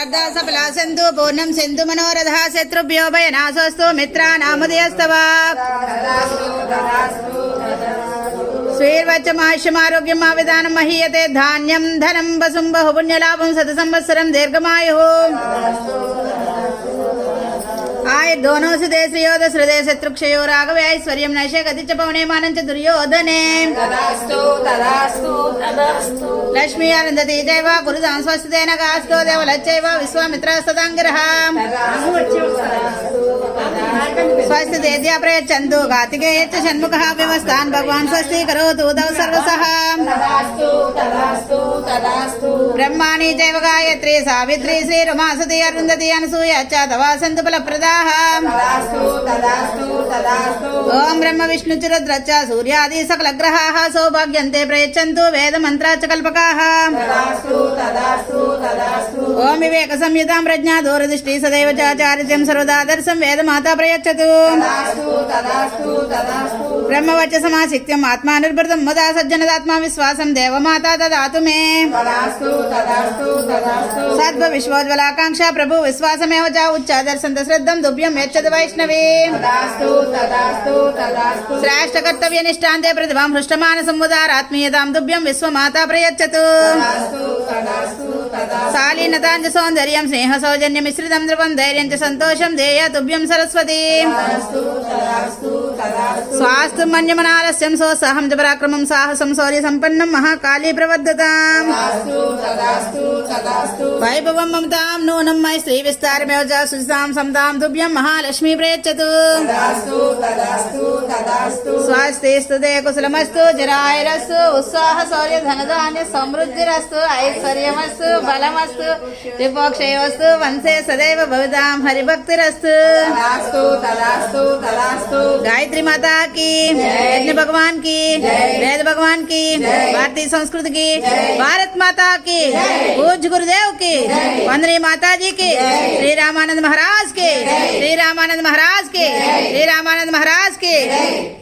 శారదా సఫలా సంతు పూర్ణం సింధు మనోరథ శత్రుభ్యో భయనాశోస్తు మిత్రానాముదయస్తవ స్వీర్వచమాయుష్యమారోగ్యం మా విధానం మహీయతే ధాన్యం ధనం వసుం బహుపుణ్యలాభం సత సంవత్సరం దీర్ఘమాయు ఆయుర్ధోనోసుదే శ్రేయోధ హృదయ శత్రుక్షయో రాఘవైశ్వర్యం నైషే గతిచ పౌనేమానం చ దుర్యోధనే లక్ష్మీ అరుంధతి చైవ గురుదాం స్వస్థతేన కాస్తో దేవలచ్చైవ విశ్వామిత్రస్తదాంగిరః స్వస్తి దేద్యా ప్రయచ్చంతు కార్తికేయచ్చ షణ్ముఖ వ్యవస్థాన్ భగవాన్ స్వస్తి కరోతు దౌ సర్వసః బ్రహ్మాణి జైవ గాయత్రి సావిత్రి శ్రీ రమాసతి అరుంధతి అనసూయ చాతవా ఓం బ్రహ్మ విష్ణు చురద్రచ సూర్యాది సకల గ్రహా సౌభాగ్యంతే ప్రయచ్చంతు వేద మంత్రాచ కల్పకా. ఓం వివేక సంయుతాం ప్రజ్ఞా దూరదృష్టి సదైవ చారిత్యం సర్వదాదర్శం వేద మాతా ప్రయచ్చతు. ब्रह्मवचसमासिक्त्यम् आत्मानिर्भृतम् मदा सज्जनदात्मा विश्वासम् देवमाता ददातु मे। सद्भविश्वोज्ज्वलाकाङ्क्षा प्रभु विश्वासमेव च उच्चादर्शन्त श्रद्धम् दुभ्यम् यच्छद वैष्णवे। श्रेष्ठकर्तव्यनिष्ठान्ते प्रतिभाम् हृष्टमानसंवदारात्मीयताम् दुभ्यम् विश्वमाता प्रयच्छतु। శాలీనతాంజ సౌందర్యం స్నేహ సౌజన్య మిశ్రితం ద్రువం ధైర్యం సంతోషం ధేయ తుభ్యం సరస్వతి. స్వాస్థు మన్యమనాలస్యం సోత్సాహం చ పరాక్రమం సాహసం శౌర్య సంపన్నం మహాకాళీ ప్రవర్ధతాం. వైభవం మమతాం నూనం మై శ్రీ సుజితాం సంతాం తుభ్యం మహాలక్ష్మీ ప్రేచ్చతు स्तुते कुशलमस्तु जरायरस्तु उत्साह शौर्य धनधान्य समृद्धिरस्तु ऐश्वर्यमस्तु बलमस्तु विपोक्षयोस्तु वंशे सदैव भवितां हरिभक्तिरस्तु। तदास्तु तदास्तु तदास्तु। गायत्री माता की यज्ञ भगवान की वेद भगवान की भारतीय संस्कृति की भारत माता की पूज्य गुरुदेव की वंदनी माता जी की श्री रामानंद महाराज के श्री रामानंद महाराज के श्री रामानंद महाराज के।